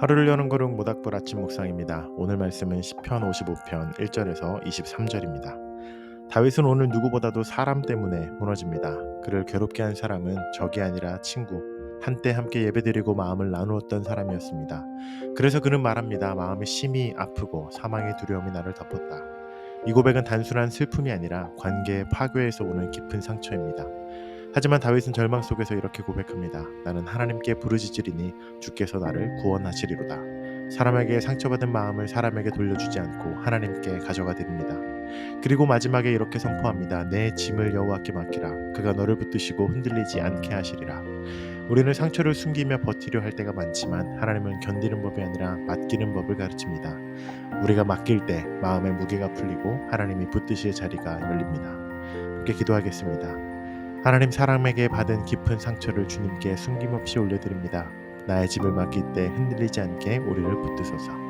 하루를 여는 거룩 모닥불 아침 묵상입니다. 오늘 말씀은 시편 55편 1절에서 23절입니다. 다윗은 오늘 누구보다도 사람 때문에 무너집니다. 그를 괴롭게 한 사람은 적이 아니라 친구, 한때 함께 예배드리고 마음을 나누었던 사람이었습니다. 그래서 그는 말합니다. 마음이 심히 아프고 사망의 두려움이 나를 덮었다. 이 고백은 단순한 슬픔이 아니라 관계의 파괴에서 오는 깊은 상처입니다. 하지만 다윗은 절망 속에서 이렇게 고백합니다. 나는 하나님께 부르짖으리니 주께서 나를 구원하시리로다. 사람에게 상처받은 마음을 사람에게 돌려주지 않고 하나님께 가져가 드립니다. 그리고 마지막에 이렇게 선포합니다. 내 짐을 여호와께 맡기라. 그가 너를 붙드시고 흔들리지 않게 하시리라. 우리는 상처를 숨기며 버티려 할 때가 많지만 하나님은 견디는 법이 아니라 맡기는 법을 가르칩니다. 우리가 맡길 때 마음의 무게가 풀리고 하나님이 붙드실 자리가 열립니다. 함께 기도하겠습니다. 하나님 사람에게 받은 깊은 상처를 주님께 숨김없이 올려드립니다. 나의 집을 맡길 때 흔들리지 않게 우리를 붙드소서.